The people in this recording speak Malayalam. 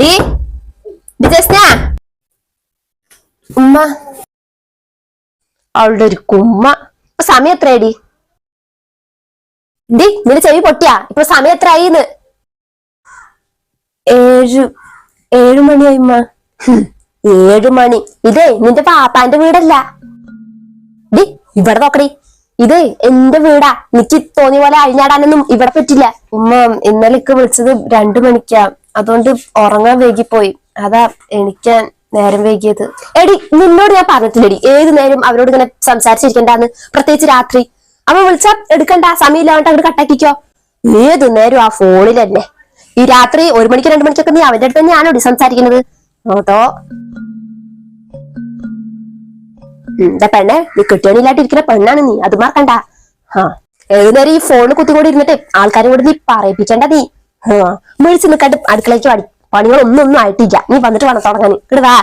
ഡി ഡി ജസ്ന ഉമ്മ. അവളുടെ ഒരു കുമ്മ. ഇപ്പൊ സമയം എത്രയടി? ഡി നിന്റെ ചെവി പൊട്ടിയാ. ഇപ്പൊ സമയം എത്രയായിന്ന്? ഏഴ് ഏഴു മണിയായി ഉമ്മ. ഏഴു മണി. ഇതേ നിന്റെ പാപ്പാന്റെ വീടല്ല. ഡി ഇവിടെ നോക്കടി. ഇത് എന്റെ വീടാ. എനിക്ക് തോന്നിയ പോലെ അഴിഞ്ഞാടാനൊന്നും ഇവിടെ പറ്റില്ല. ഉമ്മ ഇന്നലെ ഇക്ക് വിളിച്ചത് രണ്ടു മണിക്കാ. അതുകൊണ്ട് ഉറങ്ങാൻ വൈകിപ്പോയി. അതാ എനിക്ക് നേരം വൈകിയത്. എടി നിന്നോട് ഞാൻ പറഞ്ഞിട്ടില്ലടി. ഏത് നേരം അവരോട് ഇങ്ങനെ സംസാരിച്ചിരിക്കണ്ടെന്ന് പ്രത്യേകിച്ച് രാത്രി. അവൻ വിളിച്ചാ എടുക്കണ്ട സമയമില്ലാണ്ട് അങ്ങോട്ട് കട്ടാക്കിക്കോ. ഏത് നേരം ആ ഫോണിൽ തന്നെ. ഈ രാത്രി ഒരു മണിക്ക് രണ്ടു മണിക്കൊക്കെ നീ അവന്റെ അടുത്ത് തന്നെയാണോടി സംസാരിക്കുന്നത്? അതോ? എന്താ പെണ്ണെ നീ കിട്ടിയോണില്ലാണ്ടിരിക്കുന്ന പെണ്ണാണ് നീ. അത് മറക്കണ്ട. ആ ഏത് നേരം ഈ ഫോണിൽ കുത്തിക്കൂടി ഇരുന്നിട്ട് ആൾക്കാരെ കൂടി നീ പറയിപ്പിക്കണ്ട നീ. ആ. മേടിച്ച് നിൽക്കാണ്ട് അടുക്കളയ്ക്ക് പണി പണികളൊന്നും ഒന്നും ആയിട്ടില്ല. നീ വന്നിട്ട് വേണം തുടങ്ങാൻ. ഇങ്ങട് വാ.